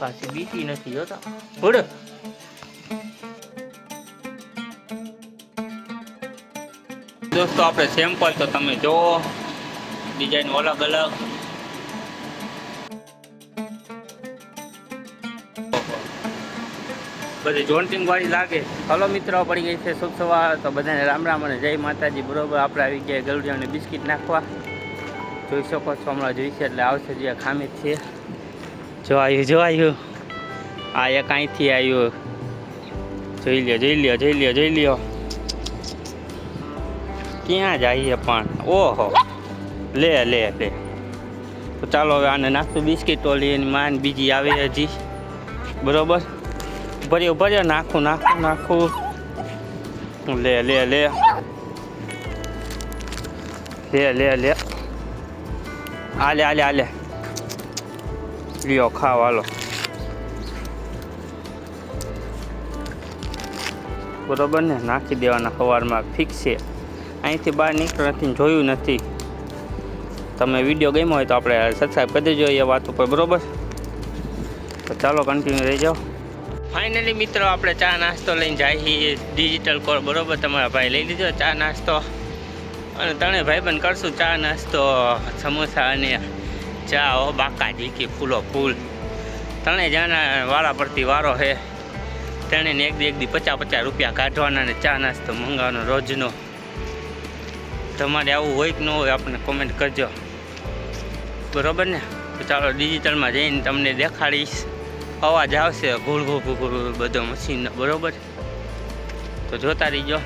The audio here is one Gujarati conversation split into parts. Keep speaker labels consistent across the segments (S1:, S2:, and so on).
S1: પાછી બીતી નથી જોતા ઉડ દોસ્તો, આપણે સેમ્પલ તો તમે જોવો. ડિઝાઇન અલગ અલગ. બધી જોન્ટિંગ વાળી લાગે. હલો મિત્રો, પડી ગઈ છે શુભ સવાર. તો બધાને રામ રામ અને જય માતાજી. બરોબર, આપણે આવી ગયા ગલુડિયાને બિસ્કિટ નાખવા. જોઈ શકો છો, હમણાં જોઈશે એટલે આવશે જે ખામી છે. જો આવ્યું જો આવ્યું આ એક અહીંથી આવ્યું. જોઈ લ્યો જોઈ લ્યો જોઈ લ્યો જોઈ લ્યો. ક્યાં જઈએ પણ? ઓહો. લે લે લે. ચાલો હવે આને નાખશું બિસ્કીટો લઈને માન બીજી આવે હજી. બરોબર? ભર્યો ભર્યો, નાખું નાખું નાખું. લે લે લે. લે લે લે. આલે આલે આલે. લ્યો ખાવ હાલો બરોબર ને નાખી દેવાના સવારમાં ફિક્સ છે. અહીંથી બહાર નીકળવાથી જોયું નથી. તમે વીડિયો ગમ્યો હોય તો આપણે સબસ્ક્રાઈબ કરી દેજો એ વાત ઉપર, બરોબર? તો ચાલો કન્ટિન્યુ રહી જાઓ. ફાઇનલી મિત્રો, આપણે ચા નાસ્તો લઈને જઈએ ડિજિટલ કોર બરોબર? તમારા ભાઈ લઈ લીધો ચા નાસ્તો. અને તણે ભાઈબંધ કરશું ચા નાસ્તો, સમોસા અને ચા ઓ બાકા જીકી ફૂલો, ફૂલ. તણે જાના વાળા પરથી વારો હે. તેણે એક દી એક દી પચાસ પચાસ રૂપિયા કાઢવાના ને ચા નાસ્તો મંગાવવાનો રોજનો. તમારે આવું હોય કે ન હોય આપણને કોમેન્ટ કરજો. બરોબર ને? ચાલો ડિજિટલમાં જઈને તમને દેખાડીશ. અવાજ આવશે, ઘૂળ ઘૂળ ઘૂળ બધો મશીનનો બરોબર? તો જોતા રહીજો.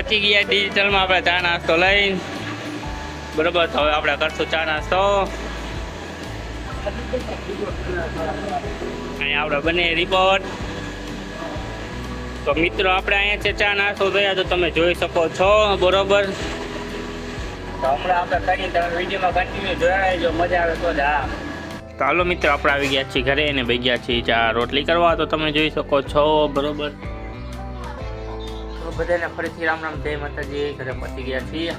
S1: પહોંચી ગયા ડિજિટલમાં. આપણે ચા નાસ્તો લઈને. બરોબર, તો હવે આપણે કરશું ચા નાસ્તો. અહીંયા આપણે બને રિપોર્ટ તો મિત્રો, આપણે અહીંયા છે ચા નાસ્તો થયા, તો તમે જોઈ શકો છો. બરોબર. તો મજા આવે તો જ. હા. મિત્રો, આપણે આવી ગયા છીએ ઘરે અને ભાઈ ગયા છીએ ચા રોટલી કરવા, તો તમે જોઈ શકો છો. બરોબર. તો બધાને ફરીથી રામ રામ જય માતાજી. ઘરે પહોંચી ગયા છીએ.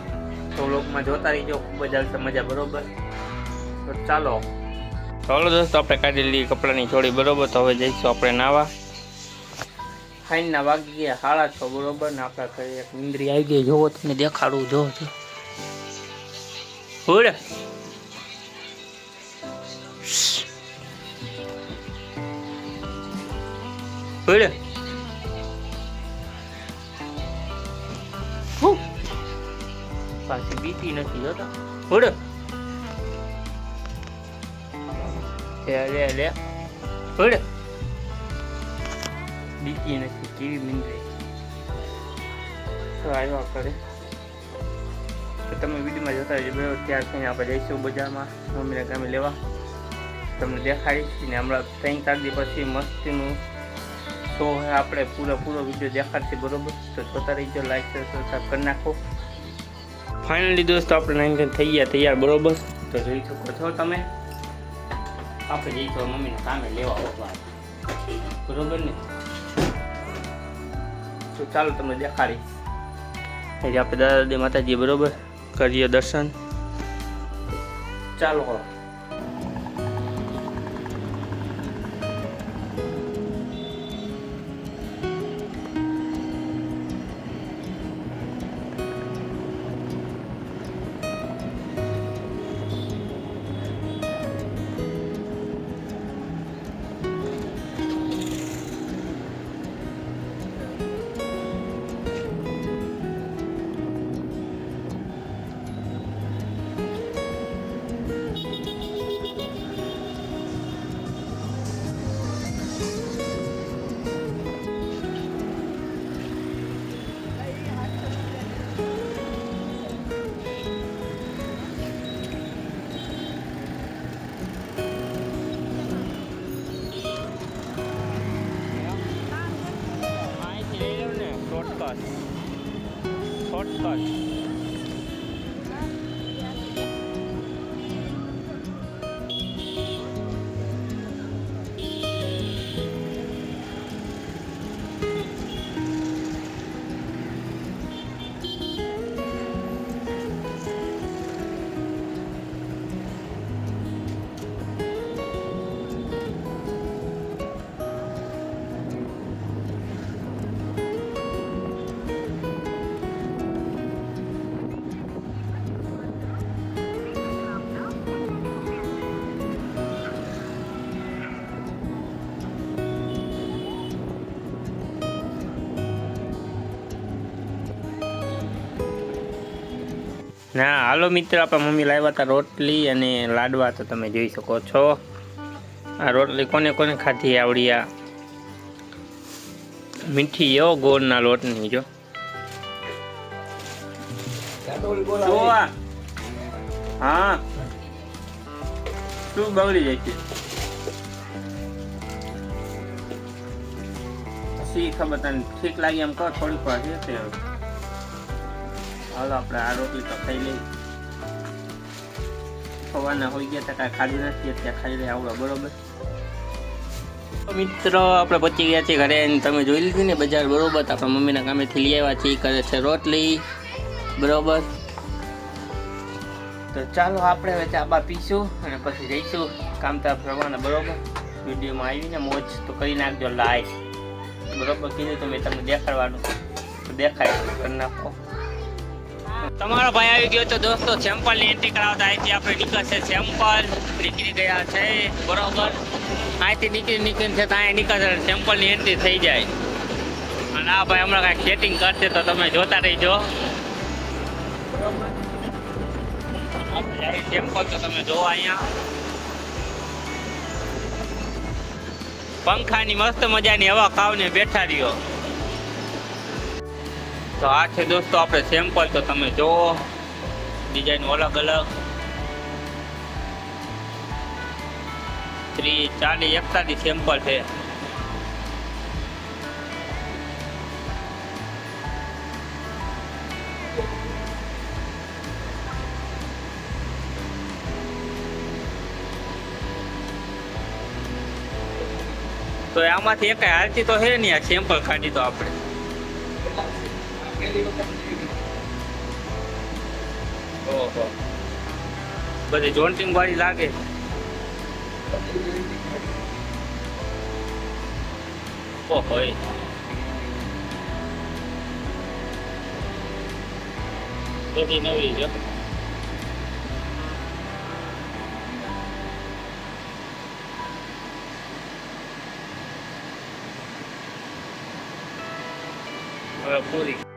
S1: તો લોકમાં જોતા રહીજો. ખૂબ જ આવશે મજા બરોબર? તો ચાલો. ચાલો દોસ્તો આપણે કાઢી લીધી કપડાની છોડી બરોબર? તો હવે જઈશું આપણે નાવા. ફાઇનના વાગી ગયા સાડા છ બરોબર? ને આપણા ઘરે એક ઇન્દ્રી આવી ગઈ. જોવો તમને દેખાડું જો છો હુડ હુડ પાછી બીતી નથી જોતા. હુડ. લે લે. લે બીતી નથી, કેવી મીંદરી તો આવ્યા કરે તો તમે વિડીયોમાં જોતા રહેજો બરાબર. ત્યાર થઈને આપણે જઈશું બજારમાં. મમ્મીના ગામે લેવા. તમને દેખાડીશ ને હમણાં ત્રણ, ચાર દિવસ પછી મસ્તીનું તો આપણે પૂરો પૂરો વીડિયો દેખાડશે બરોબર. તો જોતા રહીજો લાઈક સબસ્ક્રાઈબ કરી નાખો. ફાઇનલી દોસ્તો આપણે નાઇન્ટીન થઈ ગયા તૈયાર બરોબર? તો જોઈ શકો છો તમે. આપણે જઈશું મમ્મીને કામે લેવા આવવા બરોબર ને? તો ચાલો તમને દેખાડીશ એટલે આપણે દાદા દાદી માતાજી બરોબર કરીએ દર્શન. ચાલો shortcut. ના, હાલો મિત્ર, આપણા મમ્મી લાવ્યા હતા રોટલી અને લાડવા તો તમે જોઈ શકો છો. આ રોટલી કોને કોને ખાધી આવડી આ? મીઠી એવો ગોળના લોટની જો. હા. શું બગડી જાય છે? શી ખબર તને ઠીક લાગે એમ કહો, થોડીક વાર છે. હાલો, આપણે આ રોટલી તો ખાઈ લઈ સવારના હોઈ ગયા હતા, કાંઈ ખાધું નથી, અત્યારે ખાઈ લઈ આવડો, બરોબર? મિત્રો, આપણે પચી ગયા છીએ ઘરે તમે જોઈ લીધી ને બજાર, બરોબર? આપણા મમ્મીના કામેથી લઈ આવ્યા છીએ કરે છે રોટલી, બરોબર? તો ચાલો, આપણે હવે ચા બા પીશું અને પછી જઈશું કામ તરફ રવાના બરોબર? વિડીયોમાં આવીને મોજ તો કરી નાખજો, લાઈક. બરોબર? કીધું તો મેં તમને દેખાડવાનું. દેખાય, કરી નાખો. તમારો ભાઈ આવી ગયો તો દોસ્તો સેમ્પલની એન્ટ્રી કરાવતા. અહીંથી આપણે નીકળશે સેમ્પલ નીકળી ગયા છે, બરોબર. અહીંથી નીકળી નીકળી છે ત્યાં નીકળશે સેમ્પલની એન્ટ્રી થઈ જાય. અને આ ભાઈ હમણાં કઈ સેટિંગ કરશે તો તમે જોતા રહીજો. સેમ્પલ તો તમે જોવો અહીંયા. પંખાની મસ્ત મજાની હવા ખાવને બેઠા રહ્યો. તો આ છે દોસ્તો આપણે સેમ્પલ તો તમે જોવો ડિઝાઇન અલગ અલગ. ત્રીસ, ચાલીસ, એકતાલીસ સેમ્પલ છે. તો આમાંથી એક હાલતી તો છે નહીં આ સેમ્પલ કાઢી તો આપણે. ઓહો બધી જોન્ટિંગ વાળી લાગે ઓહો એ. બધી નવી છે હવે પૂરી